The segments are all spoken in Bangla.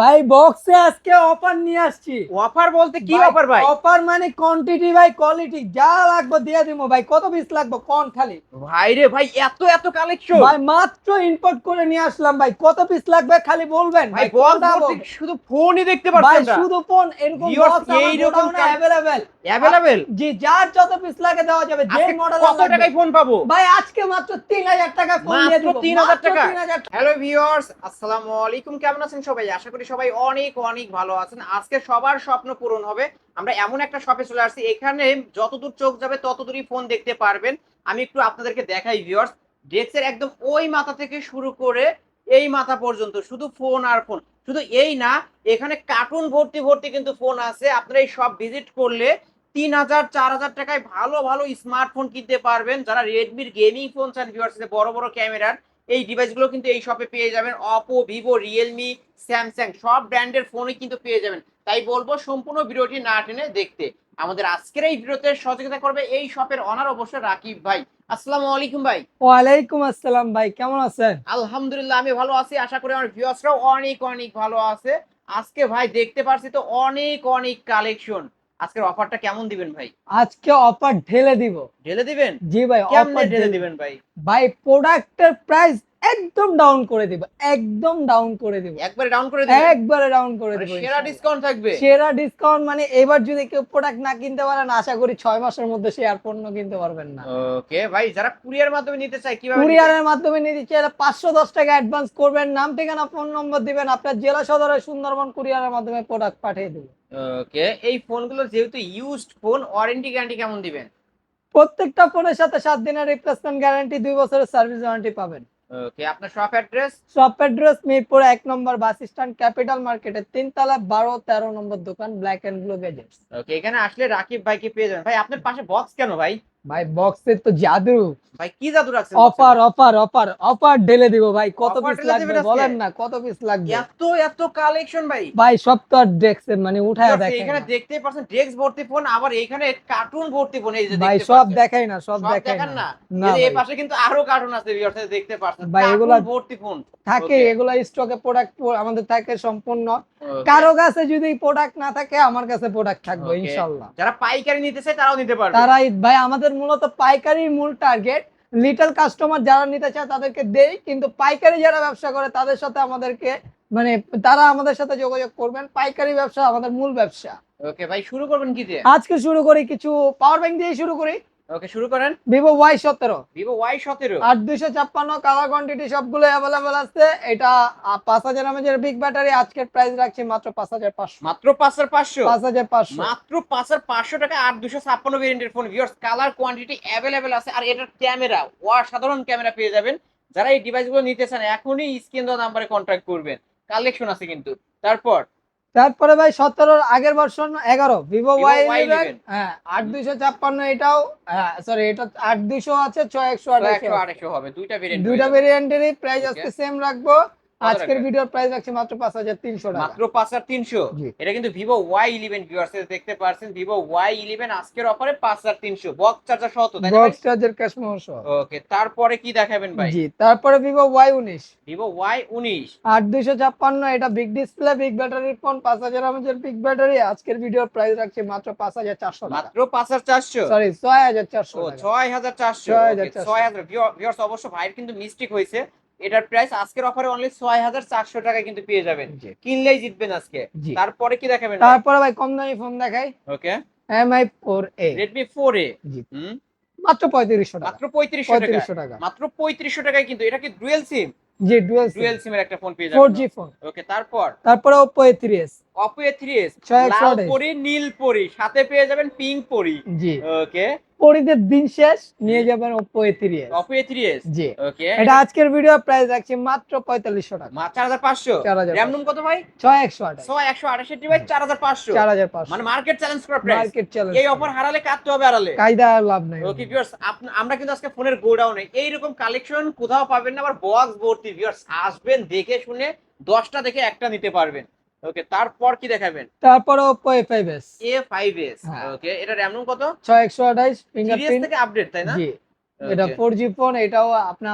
ভাই বক্সে আজকে অফার নিয়ে আসছি। অফার বলতে কি অফার ভাই? অফার মানে কোয়ান্টিটি ভাই কোয়ালিটি যা লাগবে দিয়ে দিব ভাই। কত পিস লাগবে? কোন খালি? ভাই রে ভাই এত এত কালেকশন ভাই মাত্র ইম্পোর্ট করে নিয়ে আসলাম ভাই। কত পিস লাগবে খালি বলবেন ভাই ভাই বক্স? শুধু ফোনই দেখতে পাচ্ছেন না। শুধু ফোন এরকম গোডাউনে কাল- available। অ্যাভেলেবেল জি যার যত পিস লাগে দেওয়া যাবে যে মডেল কত টাকায় ফোন পাবো? ভাই আজকে মাত্র 3000 টাকা ফোন দিয়ে মাত্র 3000 টাকা? হ্যালো ভিউয়ার্স আসসালামু আলাইকুম। কেমন আছেন সবাই? আশা করি সবাই অনেক অনেক ভালো আছেন। আজকে সবার স্বপ্ন পূরণ হবে। আমরা এমন একটা শপে চলে আসছি, এখানে যতদূর চোখ যাবে ততদূরই ফোন দেখতে পারবেন। আমি একটু আপনাদেরকে দেখাই ভিউয়ার্স ডেস্কের একদম ওই মাথা থেকে শুরু করে এই মাথা পর্যন্ত, শুধু ফোন আর ফোন শুধু এই না, এখানে কার্টুন ভর্তি ভর্তি কিন্তু ফোন আছে। আপনারা এই সব ভিজিট করলে তিন হাজার, চার হাজার টাকায় ভালো ভালো স্মার্টফোন কিনতে পারবেন। যারা রেডমির গেমিং ফোন চান ভিউয়ার্স বড় বড় ক্যামেরার এই ডিভাইসগুলো কিন্তু এই শপে পেয়ে যাবেন। অপো ভিভো রিয়েলমি স্যামসাং সব ব্র্যান্ডের ফোনই কিন্তু পেয়ে যাবেন। তাই বলব সম্পূর্ণ ভিডিওটি না টেনে দেখতে। আমাদের আজকের এই ভিডিওতে সহযোগিতা করবে এই শপের অনার অবশ্যই রাকিব ভাই। আসসালামু আলাইকুম ভাই। ওয়ালাইকুম আসসালাম ভাই কেমন আছেন? আলহামদুলিল্লাহ আমি ভালো আছি। আশা করি আমার ভিউয়ার্সরাও অনেক অনেক ভালো আছে। আজকে ভাই দেখতে পারছি তো অনেক অনেক কালেকশন আজকের অফারটা কেমন দিবেন ভাই? আজকে অফার ঢেলে দিব। ঢেলে দিবেন? জি ভাই অফার ঢেলে দিবেন ভাই? ভাই প্রোডাক্টের প্রাইস একদম ডাউন করে দিব একদম ডাউন করে দিব। একবারে ডাউন করে দিবেন? একবারে ডাউন করে দিব সেরা ডিসকাউন্ট থাকবে। সেরা ডিসকাউন্ট মানে এবার যদি কেউ প্রোডাক্ট না কিনতে পারেন আশা করি ছয় মাসের মধ্যে সে আর পণ্য কিনতে পারবেন না। ওকে ভাই যারা কুরিয়ার মাধ্যমে নিতে চায় কীভাবে? কুরিয়ারের মাধ্যমে নিতে চাইলে পাঁচশো দশ টাকা অ্যাডভান্স করবেন। নাম ঠিকানা ফোন নম্বর দিবেন আপনার জেলা সদরে সুন্দরবন কুরিয়ারের মাধ্যমে প্রোডাক্ট পাঠিয়ে দেবেন। ওকে এই ফোনগুলো যেহেতু ইউজড ফোন ওয়ারেন্টি গ্যারান্টি কেমন দিবেন? প্রত্যেকটা ফোনের সাথে সাত দিনের রিপ্লেসমেন্ট গ্যারান্টি দুই বছরের সার্ভিস ওয়ারেন্টি পাবেন। ওকে আপনার shop address shop address Mirpur এক নম্বর বাস স্ট্যান্ড ক্যাপিটাল মার্কেটের তিনতলা বারো তেরো নম্বর দোকান black and blue gadgets okay এখানে আসলে রাকিব ভাইকে পেয়ে যাবেন? ভাই আপনার পাশে বক্স কেন ভাই? ভাই বক্সের তো জাদু। ভাই কি জাদু রাখছেন অফার অফার অফার অফার ঢেলে দিব ভাই। কত পিস লাগবে বলেন না কত পিস লাগবে? এত এত কালেকশন ভাই। ভাই সব তো দেখছেন মানে উঠায় দেখেন এখানে না। দেখতেই পাচ্ছেন ডেস্ক ভর্তি ফোন আবার এখানে কার্টুন ভর্তি ফোন এই যে ভাই সব দেখাই না সব দেখাই না। এই। পাশে কিন্তু আরও কার্টুন আছে ভিউয়ার্স দেখতে পাচ্ছেন। ভাই, এগুলা- ভর্তি ফোন থাকে. এগুলা স্টকে প্রোডাক্ট আমাদের থাকে সম্পূর্ণ। কারও কাছে যদি প্রোডাক্ট না থাকে আমার কাছে প্রোডাক্ট থাকবে ইনশাআল্লাহ যারা পাইকারি নিতে চায় তারাও নিতে পারবে। তারাই ভাই আমাদের মূলত পাইকারি মূল টার্গেট লিটল কাস্টমার যারা নিতে চায় তাদেরকে দেই কিন্তু পাইকারি যারা ব্যবসা করে তাদের সাথে আমাদেরকে মানে তারা আমাদের সাথে যোগাযোগ করবেন। পাইকারি ব্যবসা আমাদের মূল ব্যবসা। ওকে ভাই শুরু করবেন কি দিয়ে? আজকে শুরু করি কিছু পাওয়ার ব্যাংক দিয়ে শুরু করি। ওকে শুরু করেন। ভিভো ওয়াই সতেরো। ভিভো ওয়াই সতেরো। আর দুইশো ছাপ্পান্ন কালার কোয়ান্টিটি সবগুলো অ্যাভেলেবেল আছে। এটা পাঁচ হাজার এমএজের বিগ ব্যাটারি আজকের প্রাইস রাখছি মাত্র পাঁচ হাজার পাঁচশো। মাত্র পাঁচ হাজার পাঁচশো? পাঁচ হাজার পাঁচশো। মাত্র পাঁচ হাজার পাঁচশো টাকা আর দুশো ছাপ্পান্ন ভেরিয়েন্টের phone viewers colour quantity available আছে। আর এটার ক্যামেরা অসাধারণ ক্যামেরা পেয়ে যাবেন। যারা এই ডিভাইসগুলো নিতে চান এখনই স্ক্রিন দেওয়া নাম্বারে কন্ট্যাক্ট করবেন। কালেকশন আছে কিন্তু। তারপর তারপরে ভাই সতেরোর আগের বর্ষণ এগারো ভিভো ওয়াই Y ইলেভেন 11 হ্যাঁ আট দুইশো ছাপ্পান্ন এটাও হ্যাঁ সরি এটা আট দুইশো আছে ছয় একশো আট একশো আঠাশো হবে দুইটা ভেরিয়েন্ট দুইটা ভেরিয়েন্টেরই প্রাইস. আজকে সেম রাখব। আজকের ভিডিওর প্রাইস রাখছি মাত্র পাঁচ হাজার তিনশো টাকা। মাত্র পাঁচ হাজার তিনশো? জি। এটা কিন্তু ওয়াই ইলেভেন ভিউয়ার্স দেখতে পারছেন ওয়াই ইলেভেন আজকের অফারে পাঁচ হাজার তিনশো। বক্স চার্জার সহ তো তাই বক্স চার্জের ক্যাশ সহ। ওকে তারপরে কি দেখাবেন ভাই? জি তারপরে ওয়াই উনিশ। আট দুইশো ছাপ্পান্ন এটা বিগ ডিসপ্লে বিগ ব্যাটারির ফোন পাঁচ হাজার এমএজের বিগ ব্যাটারি আজকের ভিডিওর প্রাইস রাখছি মাত্র পাঁচ হাজার চারশো টাকা। মাত্র পাঁচ হাজার চারশো? সরি ছয় হাজার চারশো ও টাকা। ছয় হাজার চারশো। 6,400 ছয় হাজার। ভিউয়ার্স অবশ্য ভাইয়ের কিন্তু মিস্টেক হয়েছে। এটার প্রাইস আজকের অফারে অনলি ছয় হাজার চারশো টাকায় কিন্তু পেয়ে যাবেন। কিনলেই জিতবেন আজকে। তারপরে কি দেখাবেন তারপরে ভাই কম দামি ফোন দেখাই। Okay MI four A Redmi four A মাত্র পঁয়ত্রিশশো টাকা। মাত্র পঁয়ত্রিশশো টাকা পঁয়ত্রিশশো টাকা। মাত্র পঁয়ত্রিশশো টাকায় কিন্তু এটা কি dual SIM G dual dual সিমের একটা ফোন পেয়ে যাবেন। জি ফোন ওকে তারপর তারপরে অপো এ থ্রি এস লাল পরি নীল পরি সাথে পেয়ে যাবেন পিঙ্ক পরি। জি। ওকে পরিদের দিন শেষ নিয়ে যাবেন জি। ওকে এটা আজকের ভিডিও প্রাইস রাখছি মাত্র পঁয়তাল্লিশশো টাকা। চার হাজার পাঁচশো? 4,500 র্যাম রুম কত ভাই? ছয় একশো আঠাশ। ছয় একশো আঠাশি ডিভাইস চার হাজার পাঁচশো। চার হাজার পাঁচশো। মানে মার্কেট চ্যালেঞ্জ করা প্রাইস মার্কেট চ্যালেঞ্জ এই অফার হারালে কাটতে হবে আড়ালে। কায়দা লাভ নাই। ওকে ভিউয়ার্স আমরা কিন্তু আজকে ফোনের গোডাউনে এইরকম কালেকশন কোথাও পাবেন না আবার বক্স ভর্তি। ভিউয়ার্স আসবেন দেখে শুনে দশটা দেখে একটা নিতে পারবেন। ওকে তারপর কি দেখাবেন? তারপরে এস হ্যাঁ। ওকে এটা কত? ছয় একশো আঠাশ সিরিয়াস ফিঙ্গারপ্রিন্ট থেকে আপডেট তাই না? জি এটা ফোন এটাও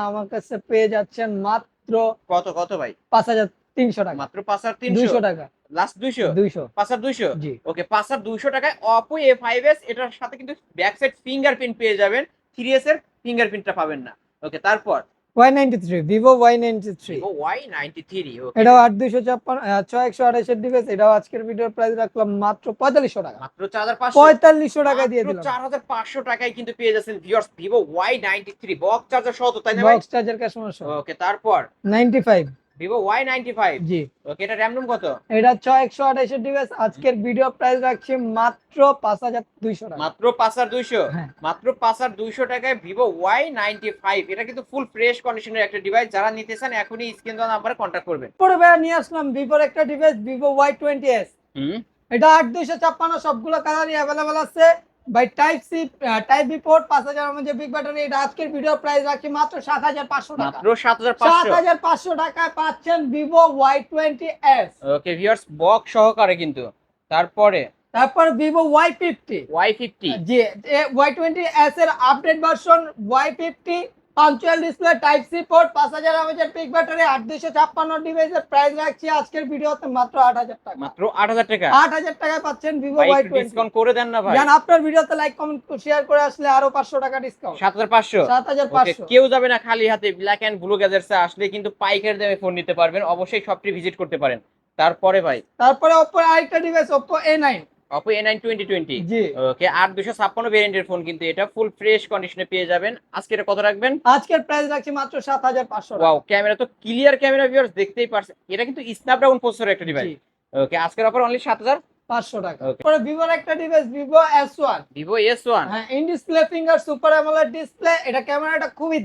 আমার কাছে পেয়ে যাচ্ছেন মাত্র কত কত ভাই? পাঁচ হাজার তিনশো টাকা। মাত্র পাঁচ হাজার তিনশো? দুইশো টাকা। লাস্ট দুইশো? দুইশো। পাঁচ হাজার দুইশো? জি। ওকে পাঁচ হাজার দুইশো টাকায় অপো এ ফাইভ এস এটার সাথে কিন্তু ব্যাক সাইড ফিঙ্গারপ্রিন্ট পেয়ে যাবেন। থ্রি এস এর ফিঙ্গারপ্রিন্টটা পাবেন না। ওকে তারপর Y ninety three Vivo Y ninety three Y ninety three এটাও আট দুইশো ছাপ্পান্ন ছয় একশো আঠাশের ডিভাইস এটাও আজকের ভিডিওর প্রাইস রাখলাম মাত্র পঁয়তাল্লিশশো টাকা। মাত্র চার হাজার পাঁচশো। পঁয়তাল্লিশশো টাকা দিয়ে দিলাম। চার হাজার পাঁচশো টাকায় কিন্তু পেয়ে যাচ্ছেন viewers Vivo Y ninety three box charger সহ তো তাই না বক্স চার্জার কাস্টমার ওকে তারপর? Ninety five Vivo Y ninety five G. Okay এটা র্যাম রুম কত? এটা ছয় একশো আঠাশের ডিভাইস আজকের ভিডিও প্রাইস রাখছি মাত্র পাঁচ হাজার দুইশো টাকা। মাত্র পাঁচ হাজার দুইশো? হ্যাঁ। মাত্র পাঁচ হাজার দুইশো টাকায় ভিভো ওয়াই নাইনটি ফাইভ এটা কিন্তু ফুল ফ্রেশ কন্ডিশনের একটা ডিভাইস যারা নিতে চান এখনই স্ক্রিন দেওয়া নাম্বারে কন্ট্যাক্ট করবেন। পরে ভাইয়া নিয়ে আসলাম ভিভোর একটা device Vivo Y twenty S হুম। এটা আট দুইশো ছাপ্পান্ন সবগুলো কালারই অ্যাভেলেবেল আছে। By type C type B port পাঁচ হাজার মধ্যে বিগ ব্যাটারি এটা আজকের ভিডিও প্রাইস রাখছি মাত্র সাত হাজার পাঁচশো টাকা। মাত্র সাত হাজার সাত পাঁচশো হাজার পাঁচশো টাকায় পাচ্ছেন Vivo Y twenty S okay viewers box সহকারে কিন্তু। তারপরে? তারপর Vivo Y fifty Y fifty G Y twenty S এর update version Y fifty punch hole display type C port পাঁচ হাজার এমএচের পিক ব্যাটারি আট দুইশো ছাপ্পান্ন ডিভাইসের প্রাইস রাখছি আজকের ভিডিওতে মাত্র আট হাজার টাকা। মাত্র আট হাজার টাকা? আট হাজার টাকায় পাচ্ছেন ভিভো ওয়াই ডিসকাউন্ট করে দেন না ভাই। জান আপনার ভিডিওতে লাইক কমেন্ট শেয়ার করে আসলে আরও পাঁচশো টাকা ডিসকাউন্ট সাত হাজার পাঁচশো? সাত হাজার পাঁচশো। কেউ যাবে না খালি হাতে ব্ল্যাক এন্ড ব্লু গ্যাজেটসে আসলে কিন্তু পাইকারি দামে ফোন নিতে পারবেন। অবশ্যই শপটি ভিজিট করতে পারেন। তারপরে ভাই? তারপরে ওপো আরেকটা device Oppo A nine Oppo A nine twenty twenty okay আর দুশো ছাপ্পান্ন ভেরিয়েন্টের ফোন কিন্তু এটা ফুল ফ্রেশ কন্ডিশনে পেয়ে যাবেন। আজকে এটা কত রাখবেন? আজকের প্রাইস রাখছি মাত্র সাত হাজার পাঁচশো ওয়াও ক্যামেরা তো ক্লিয়ার ক্যামেরা ভিউয়ার্স দেখতেই পারছে। এটা কিন্তু স্ন্যাপড্রাগন প্রসেসর একটা ডিভাইস ওকে আজকের অফার অনলি সাত হাজার। পাঁচশো টাকা। Okay. তারপরে ভিভোর একটা device Vivo S one Vivo S one হ্যাঁ in display finger super AMOLED display এটা ক্যামেরাটা খুবই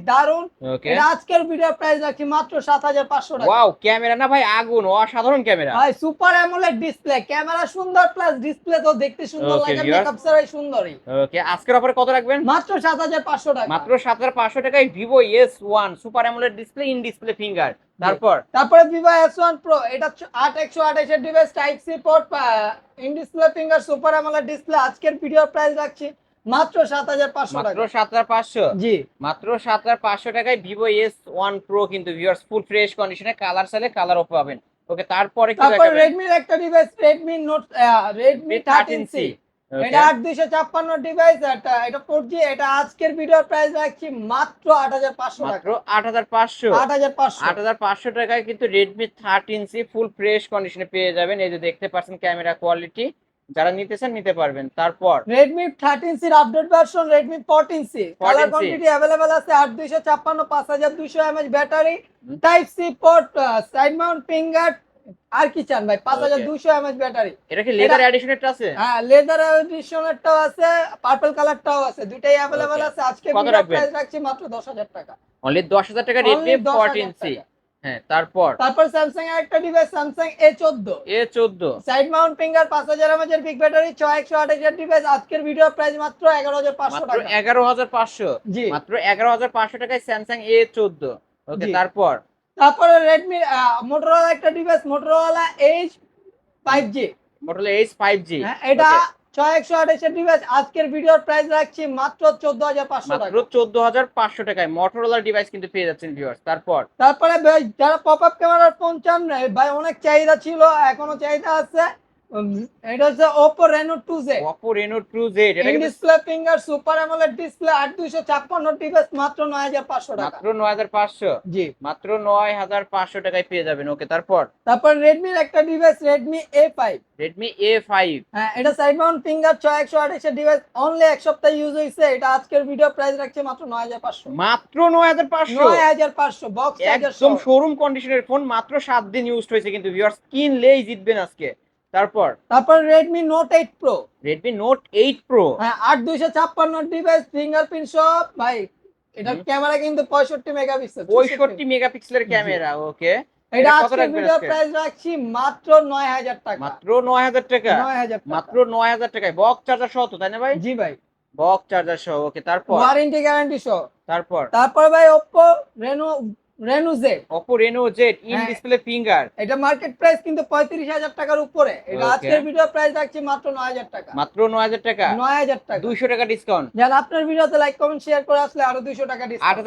ওকে এটা আজকের ভিডিও প্রাইস রাখছি মাত্র সাত হাজার পাঁচশো টাকা। ওয়াও ক্যামেরা না ভাই আগুন অসাধারণ ক্যামেরা। ভাই সুপার অ্যামোলেড ডিসপ্লে ক্যামেরা সুন্দর প্লাস ডিসপ্লে তো দেখতে সুন্দর লাগে মেকআপ ছাড়াই সুন্দরই। ওকে আজকের অফারে কত রাখবেন? মাত্র সাত হাজার পাঁচশো টাকা। মাত্র সাত হাজার পাঁচশো টাকায় Vivo S one super AMOLED display in display finger তারপর? তারপরে ভিভো এস ওয়ান প্রো এটা চ- আট একশো আঠাশের device type C port in display finger super AMOLED display আজকের ভিডিও প্রাইস রাখছি মাত্র সাত হাজার পাঁচশো মাত্র টাকা। সাত হাজার পাঁচশো? জি। মাত্র সাত হাজার পাঁচশো টাকায় ভিভো এস ওয়ান প্রো কিন্তু ভিউয়ার্স ফুল ফ্রেশ কন্ডিশনে কালার চাইলে কালারও পাবেন। ওকে তারপরে কি তারপর দেখাবেন? রেডমির একটা device Redmi note Redmi thirteen C এটা আট দুইশো ছাপ্পান্ন ডিভাইস এটা এটা ফোর জি এটা আজকের ভিডিওর প্রাইস রাখছি মাত্র আট হাজার পাঁচশো মাত্র টাকা। আট হাজার পাঁচশো। আট হাজার পাঁচশো। আট হাজার পাঁচশো টাকায় কিন্তু Redmi thirteen C full fresh কন্ডিশনে পেয়ে যাবেন। এই যে দেখতে পাচ্ছেন ক্যামেরা কোয়ালিটি যারা নিতে চান নিতে পারবেন। তারপর রেডমি থার্টিন সির update version C 14C colour quantity available আছে আট দুইশো ছাপ্পান্ন পাঁচ হাজার দুইশো mAh battery type C port side mount finger আর কি চান ভাই? পাঁচ হাজার Okay. দুইশো এমএচ ব্যাটারি এটা কি লেদার এডিশনেরটা আছে? হ্যাঁ লেদার এডিশনেরটাও আছে পার্পল কালারটাও আছে দুইটাই অ্যাভেলেবেল আছে। আজকে কত? প্রাইস রাখছি মাত্র দশ হাজার টাকা। অনলি দশ হাজার টাকা রেডমি Only 10,000 ফোরটিন সি হ্যাঁ তারপর? তারপর স্যামসাং এর একটা ডিভাইস স্যামসাং এ চোদ্দ। এ চোদ্দ। সাইড মাউন্ট ফিঙ্গার পাঁচ হাজার এর বিগ ব্যাটারি ছয় একশো আঠাশের ডিভাইস আজকের ভিডিও প্রাইস মাত্র এগারো হাজার পাঁচশো মাত্র টাকা। এগারো হাজার পাঁচশো। জি। মাত্র এগারো হাজার পাঁচশো টাকায় স্যামসাং এ চোদ্দ। ওকে তারপর? তারপরে রেডমি মোটরোলা একটা device Motorola H five G Motorola H five G এটা ছয় একশো আঠাশের ডিভাইস আজকের ভিডিওর প্রাইস রাখছি মাত্র চোদ্দ হাজার পাঁচশো টাকা। চোদ্দ হাজার পাঁচশো টাকায় মোটরোলা ডিভাইস কিন্তু পেয়ে যাচ্ছেন ভিউয়ার্স তারপর? তারপরে যারা পপ আপ ক্যামেরার ফোন চান ভাই অনেক চাহিদা ছিল এখনও চাহিদা আছে। এটা হচ্ছে two J Oppo Reno two Z এটা display finger super AMOLED display আট দুইশো ছাপ্পান্ন ডিভাইস মাত্র নয় হাজার পাঁচশো টাকা। মাত্র নয় হাজার পাঁচশো? জি। মাত্র নয় হাজার পাঁচশো টাকায় পেয়ে যাবেন ওকে তারপর? তারপর রেডমির একটা device five Redmi A five হ্যাঁ এটা সাইড মাউন্ট ফিঙ্গার ছয় একশো আঠাশের ডিভাইস অনলি এক সপ্তাহ ইউজ হয়েছে এটা আজকের ভিডিও প্রাইস রাখছে মাত্র নয় হাজার পাঁচশো। মাত্র নয় হাজার পাঁচশো? নয় হাজার পাঁচশো বক্স চার্জার একদম শোরুম কন্ডিশনের ফোন মাত্র সাত দিন ইউজ হয়েছে কিন্তু ভিউয়ার্স কিনলেই জিতবেন আজকে। তারপর? তারপর Redmi note eight pro Redmi note eight pro হ্যাঁ আট দুইশো ছাপ্পান্ন ডিভাইস ফিঙ্গারপ্রিন্ট সব। ভাই এটা ক্যামেরা কিন্তু পঁয়ষট্টি মেগাপিক্সেল পঁয়ষট্টি মেগাপিক্সেলের ক্যামেরা ওকে এটা আজকের ভিডিও আজকে? প্রাইস রাখছি মাত্র নয় হাজার টাকা। মাত্র নয় হাজার টাকা? নয় হাজার মাত্র নয় হাজার টাকায়। বক্স চার্জার সহ তো তাই না ভাই? জি ভাই। বক্স চার্জার সহ ওকে তারপর? ওয়ারেন্টি গ্যারান্টি সহ। তারপর? তারপর ভাই Oppo Reno Reno Z Oppo Reno Z in. Display finger এটা মার্কেট প্রাইস কিন্তু পঁয়ত্রিশ হাজার টাকার উপরে। এটা আজকের ভিডিও প্রাইস রাখছি মাত্র নয় হাজার টাকা। মাত্র নয় হাজার টাকা? নয় হাজার টাকা। দুইশো টাকা ডিসকাউন্ট যারা আপনার ভিডিওতে লাইক কমেন্ট শেয়ার করে আসলে আরও দুইশো টাকা ডিসকাউন্ট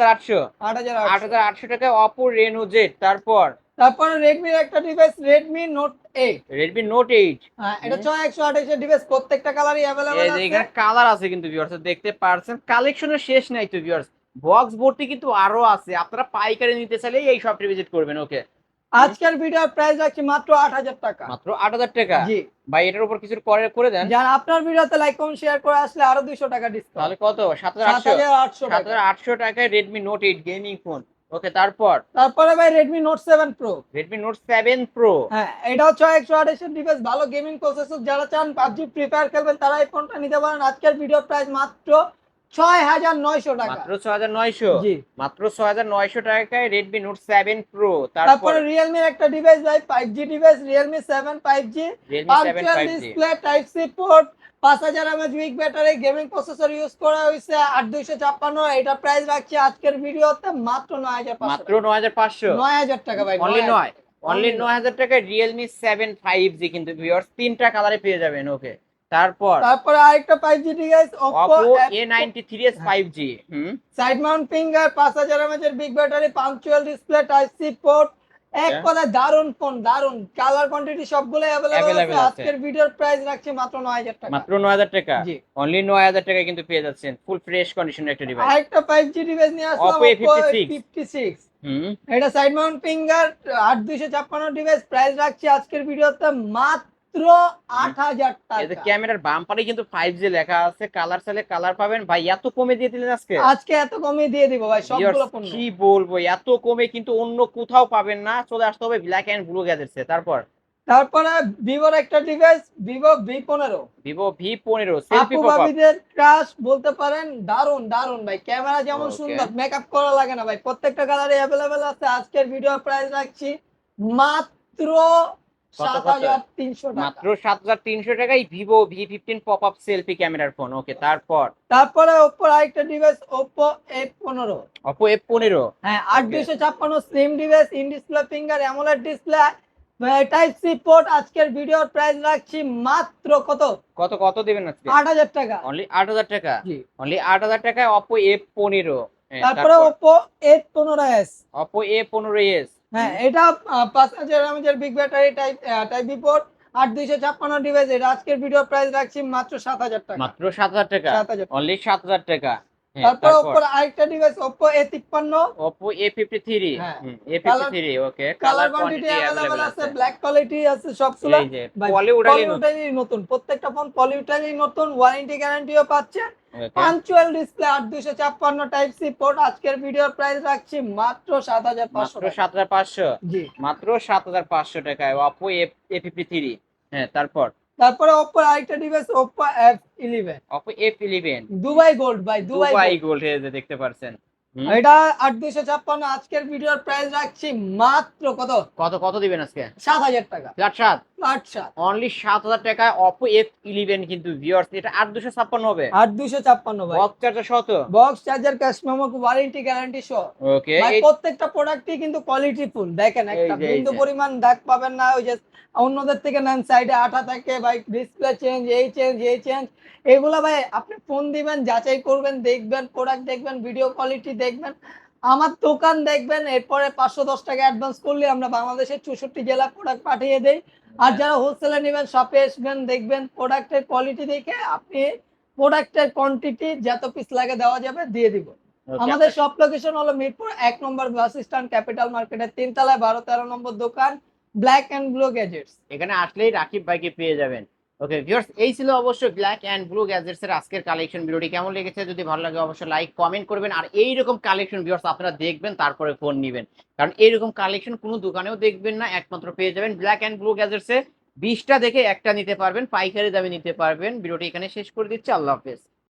টাকায় অপো রেনো জেড তারপর? তারপরে রেডমির একটা device Redmi note eight Redmi note eight এটা ছয় একশো আঠাশের ডিভাইস প্রত্যেকটা কালারই অ্যাভেলেবেল আছে। এখানে কালার আছে কিন্তু ভিউয়ার্স দেখতে পারছেন। কালেকশনের শেষ নাই তো ভিউয়ার্স বক্স ভর্তি কিন্তু আরও আছে। আপনারা পাইকারি নিতে চাইলে এই শপটি ভিজিট করবেন ওকে আজকের ভিডিওর প্রাইস রাখছি মাত্র আট হাজার টাকা। মাত্র আট হাজার টাকা? জি। ভাই এটার উপর কিছু করে করে দেন। যারা আপনার ভিডিওতে লাইক কমেন্ট শেয়ার করে আসলে আরও দুইশো টাকা ডিসকাউন্ট তাহলে কত? সাত হাজার আটশো। সাত হাজার আটশো টাকায় Redmi note eight gaming phone okay তারপর? তারপরে ভাই Redmi note seven pro Redmi note seven pro হ্যাঁ ছয় একশো আঠাশের ডিভাইস ভালো গেমিং প্রসেসর যারা চান ফ্রি ফায়ার খেলবেন তারা এই ফোনটা নিতে পারেন। আজকের ভিডিও প্রাইস মাত্র ছয় হাজার নয়শো টাকা। মাত্র জি। মাত্র ছ হাজার নয়শো টাকায় তারপর একটা ডিভাইস ভাই device display type C port weak battery gaming processor use করা হয়েছে আট দুইশো ছাপ্পান্ন এটা প্রাইস রাখছি আজকের ভিডিওতে মাত্র টাকা। ভাই অনলি অনলি টাকায় কিন্তু ভিউয়ার্স তিনটা কালারে পেয়ে যাবেন ওকে তারপর? তারপরে আরেকটা five G device S five G হুম? সাইড মাউন্ট ফিঙ্গার পাঁচ হাজার এমএচ এর big battery punch hole display type C port এক. কথায় দারুণ ফোন দারুণ কালার কোয়ান্টিটি সবগুলো Available আছে। আজকের ভিডিওর প্রাইস রাখছি মাত্র নয় হাজার টাকা। মাত্র নয় হাজার টাকা? জি। অনলি নয় হাজার টাকায় কিন্তু পেয়ে যাচ্ছেন। ফুল ফ্রেশ কন্ডিশনের একটা ডিভাইস আরেকটা ফাইভ জি ডিভাইস নিয়ে আসলাম Oppo Oppo A56 fifty six হুম। এটা সাইড মাউন্ট ফিঙ্গার আট দুইশো ছাপ্পান্ন ডিভাইস প্রাইস রাখছি আজকের ভিডিওতে মাত্র আট হাজার টাকা। ক্যামেরার বাম্পারে কিন্তু ফাইভ জি লেখা আছে কালার চাইলে কালার পাবেন। ভাই এত কমে দিয়ে দিলেন আজকে? আজকে এত কমে দিয়ে দিব ভাই সবগুলো পণ্য। কি বলব এত কমে কিন্তু অন্য কোথাও পাবেন না। চলে আসতে হবে ব্ল্যাক অ্যান্ড ব্লু গ্যাজেটসে তারপর? তারপরে ভিভোর একটা ডিভাইস ভিভো ভি পনেরো। ভিভো ভি পনেরো আপু ভাবিদের ক্রাশ বলতে পারেন দারুণ দারুণ ভাই। ক্যামেরা যেমন. সুন্দর মেকআপ করা লাগে না ভাই। প্রত্যেকটা কালারে অ্যাভেলেবেল আছে। আজকের ভিডিও প্রাইস রাখছি মাত্র মাত্র সাত হাজার তিনশো টাকায় Vivo V fifteen pop up selfie ক্যামেরার ফোন। ওকে তারপর? তারপরে ওপোর আরেকটা ডিভাইস ওপো পনেরো। এফ পনেরো। হ্যাঁ আট দুইশো ছাপ্পান্ন slim device in display finger AMOLED display type C port আজকের ভিডিওর প্রাইস রাখছি মাত্র কত? কত কত দেবেন আজকে? আট হাজার টাকা। অনলি আট হাজার টাকা? জি। অনলি আট হাজার টাকায় অপো এফ পনেরো। তারপরে ওপো এ পনেরো এস অপো এ পনেরো এস হ্যাঁ এটা পাঁচ হাজার এমএচের big battery type type report আট দুইশো ছাপ্পান্ন ডিভাইস এটা আজকের ভিডিও প্রাইস রাখছি মাত্র সাত হাজার টাকা। মাত্র সাত হাজার টাকা? সাত হাজার অনলি সাত হাজার টাকা? তারপর তারপর। ওপর আরেকটা ডিভাইস থ্রি হ্যাঁ। A fifty three okay colour quantity available আছে। ব্ল্যাক কোয়ালিটি আছে সবগুলো। পলিউটারই নতুন প্রত্যেকটা ফোন পলিউটারই নতুন ওয়ারেন্টি গ্যারান্টিও পাচ্ছে পাঞ্চুয়াল ডিসপ্লে আট দুইশো ছাপ্পান্ন টাইপ সি পোর্ট আজকের ভিডিওর প্রাইস রাখছি মাত্র সাত হাজার পাঁচশো সাত হাজার পাঁচশো? জি। মাত্র সাত হাজার পাঁচশো টাকায় ওপো এ ফিফটি থ্রি হ্যাঁ তারপর? তারপরে Oppo আরেকটা device Oppo F eleven Oppo F eleven Dubai gold ভাই দুবাই দুবাই এই গোল্ড দেখতে পারছেন। হুম। এটা আট দুইশো ছাপ্পান্ন আজকের ভিডিওর প্রাইস রাখছি মাত্র কত? কত কত দিবেন আজকে? সাত হাজার টাকা। সাত সাত? অনলি সাত হাজার টাকায় অপো এফ ইলেভেন কিন্তু ভিউয়ার্স এটা আট দুশো ছাপ্পান্ন হবে। আট দুইশো ছাপ্পান্ন box charger box charger cash memo warranty guarantee সহ। ওকে প্রত্যেকটা প্রোডাক্টই কিন্তু কোয়ালিটি ফুল দেখেন একটা বিন্দু পরিমাণ দাগ পাবেন না ওই যে অন্যদের থেকে নেন সাইডে আঠা থাকে ভাই ডিসপ্লে চেঞ্জ এই চেঞ্জ এই চেঞ্জ এগুলো ভাই আপনি ফোন দিবেন যাচাই করবেন দেখবেন প্রোডাক্ট দেখবেন ভিডিও কোয়ালিটি দেখবেন আমার দোকান দেখবেন এরপরে পাঁচশো দশ টাকা অ্যাডভান্স করলে আমরা বাংলাদেশের চৌষট্টি জেলা প্রোডাক্ট পাঠিয়ে দেই। আর যারা হোলসেলে নেবেন শপে আসবেন দেখবেন প্রোডাক্টের কোয়ালিটি দেখে আপনি প্রোডাক্টের কোয়ান্টিটি যত পিস লাগে দেওয়া যাবে দিয়ে দিব। আমাদের সব লোকেশন হলো মিরপুর এক নম্বর বাস স্ট্যান্ড ক্যাপিটাল মার্কেটের তিনতলায় বারো তেরো নম্বর দোকান ব্ল্যাক অ্যান্ড ব্লু গ্যাজেটস এখানে আসলেই রাকিব ভাইকে পেয়ে যাবেন। ওকে ভিউয়ার্স এই ছিল অবশ্যই ব্ল্যাক অ্যান্ড ব্লু গ্যাজেটস এর আজকের কালেকশন ভিডিওটি। কেমন লেগেছে? যদি ভালো লাগে, অবশ্যই লাইক কমেন্ট করবেন। আর এই রকম কালেকশন ভিউয়ার্স আপনারা দেখবেন, তারপরে ফোন নেবেন। কারণ এইরকম কালেকশন কোনো দোকানেও দেখবেন না, একমাত্র পেয়ে যাবেন ব্ল্যাক অ্যান্ড ব্লু গ্যাজেটস এ। বিশটা দেখে একটা নিতে পারবেন, পাইকারি দামে নিতে পারবেন। ভিডিওটি এখানে শেষ করে দিচ্ছি। আল্লাহ হাফেজ।